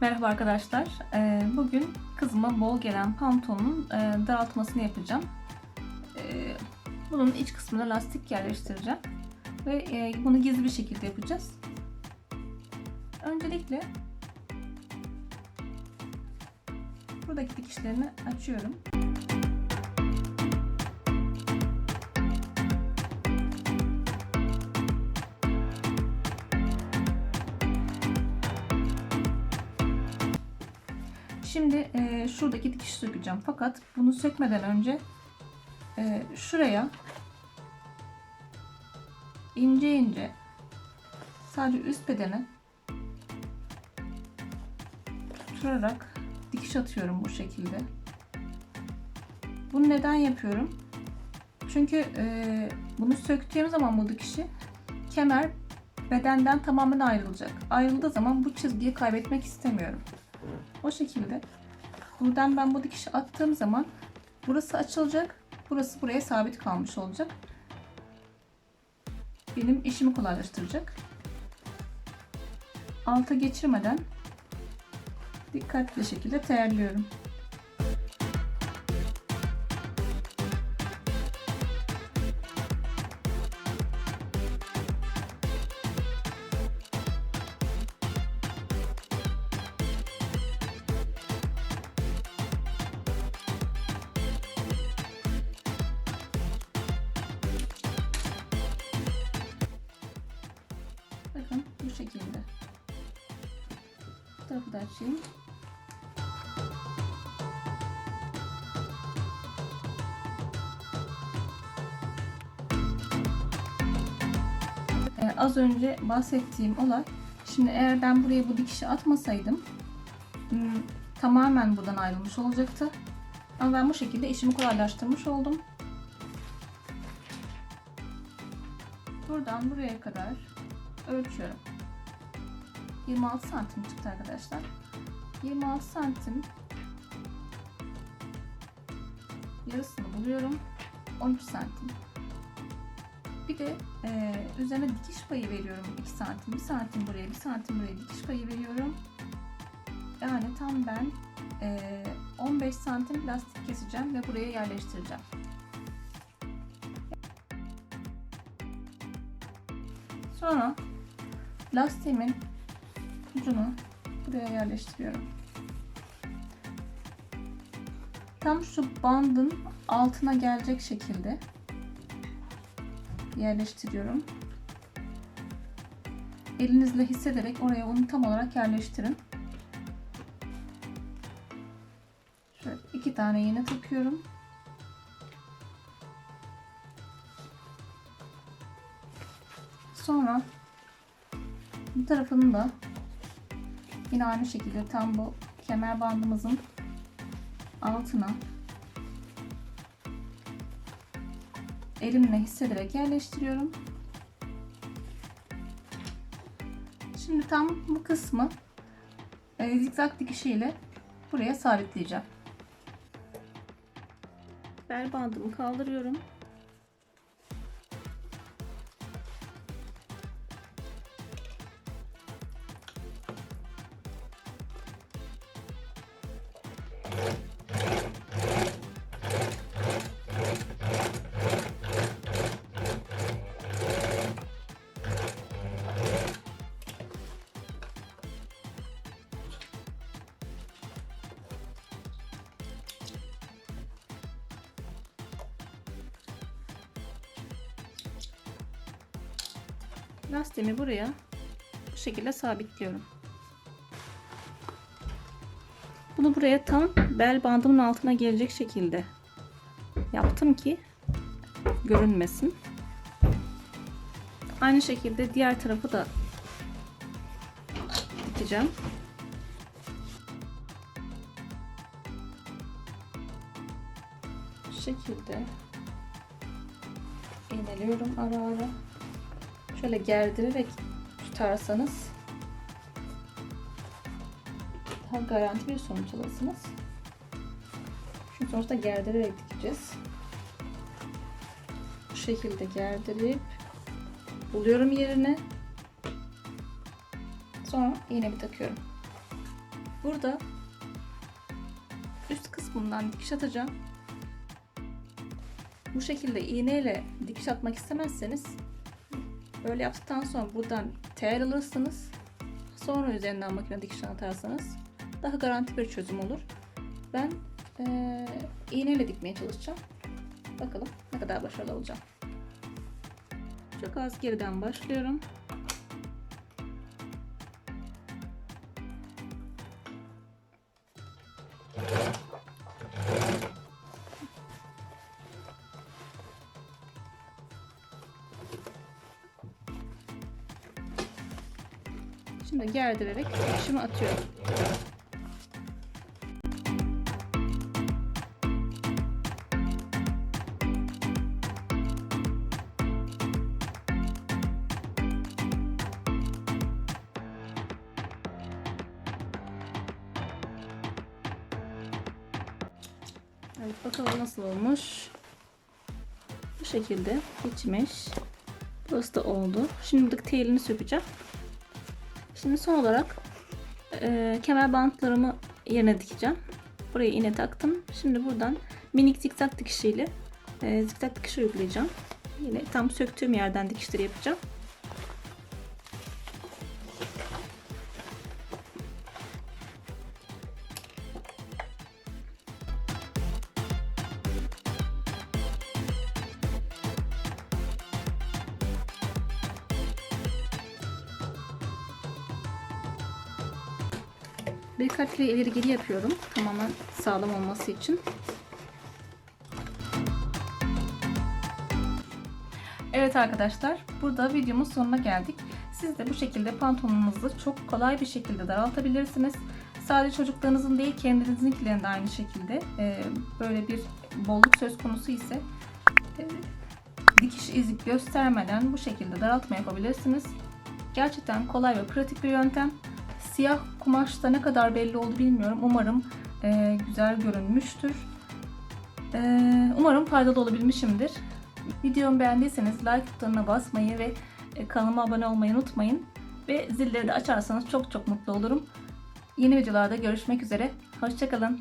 Merhaba arkadaşlar. Ee, Bugün kızıma bol gelen pantolonun e, daraltmasını yapacağım. Ee, Bunun iç kısmına lastik yerleştireceğim. Ve e, bunu gizli bir şekilde yapacağız. Öncelikle buradaki dikişlerini açıyorum. Şimdi e, şuradaki dikiş sökeceğim. Fakat bunu sökmeden önce e, şuraya ince ince sadece üst bedene tutturarak dikiş atıyorum bu şekilde. Bunu neden yapıyorum? Çünkü e, bunu söktüğüm zaman bu dikişi kemer bedenden tamamen ayrılacak. Ayrıldığı zaman bu çizgiyi kaybetmek istemiyorum. O şekilde. Buradan ben bu dikişi attığım zaman burası açılacak. Burası buraya sabit kalmış olacak. Benim işimi kolaylaştıracak. Alta geçirmeden dikkatli şekilde terliyorum. Bakın bu şekilde. Bu tarafı da açayım. Ee, az önce bahsettiğim olay. Şimdi eğer ben buraya bu dikişi atmasaydım hmm, tamamen buradan ayrılmış olacaktı. Ama ben bu şekilde işimi kolaylaştırmış oldum. Buradan buraya kadar ölçüyorum. 26 santim çıktı arkadaşlar. 26 santim yarısını buluyorum. 13 santim. Bir de e, üzerine dikiş payı veriyorum 2 santim. 1 santim buraya, 1 santim buraya dikiş payı veriyorum. Yani tam ben e, 15 santim lastik keseceğim ve buraya yerleştireceğim. Sonra lastiğimin ucunu buraya yerleştiriyorum. Tam şu bandın altına gelecek şekilde yerleştiriyorum. Elinizle hissederek oraya onu tam olarak yerleştirin. Şöyle iki tane iğne takıyorum. Sonra bu tarafını da yine aynı şekilde tam bu kemer bandımızın altına elimle hissederek yerleştiriyorum. Şimdi tam bu kısmı e, zikzak dikişiyle buraya sabitleyeceğim. Bel bandımı kaldırıyorum. Lastiğimi buraya bu şekilde sabitliyorum. Bunu buraya tam bel bandımın altına gelecek şekilde yaptım ki görünmesin. Aynı şekilde diğer tarafı da dikeceğim. Bu şekilde iğneliyorum ara ara. Şöyle gerdirerek tutarsanız daha garanti bir sonuç alırsınız. Şimdi sonuçta gerdirerek dikeceğiz. Bu şekilde gerdirip buluyorum yerini. Sonra iğnemi takıyorum. burada üst kısmından dikiş atacağım. Bu şekilde iğneyle dikiş atmak istemezseniz böyle yaptıktan sonra buradan tel alırsınız. Sonra üzerinden makine dikişini atarsanız daha garanti bir çözüm olur. Ben eee iğneyle dikmeye çalışacağım. Bakalım ne kadar başarılı olacağım. Çok az geriden başlıyorum. Şimdi gerdirerek dikişimi atıyorum. Evet bakalım nasıl olmuş. Bu şekilde geçmiş. Burası da oldu. Şimdi telini sökeceğim. Şimdi son olarak e, kemer bantlarımı yerine dikeceğim. Buraya iğne taktım. Şimdi buradan minik zikzak dikişiyle e, zikzak dikiş uygulayacağım. Yine tam söktüğüm yerden dikişleri yapacağım. Birkaç kere ileri geri yapıyorum. Tamamen sağlam olması için. Evet arkadaşlar, burada videomun sonuna geldik. Siz de bu şekilde pantolonunuzu çok kolay bir şekilde daraltabilirsiniz. Sadece çocuklarınızın değil, kendinizinkilerin de aynı şekilde e, böyle bir bolluk söz konusu ise e, dikiş izi göstermeden bu şekilde daraltma yapabilirsiniz. Gerçekten kolay ve pratik bir yöntem. Siyah kumaşta ne kadar belli oldu bilmiyorum. Umarım e, güzel görünmüştür. E, umarım faydalı olabilmişimdir. Videomu beğendiyseniz like butonuna basmayı ve e, kanalıma abone olmayı unutmayın. Ve zilleri de açarsanız çok çok mutlu olurum. Yeni videolarda görüşmek üzere. Hoşçakalın.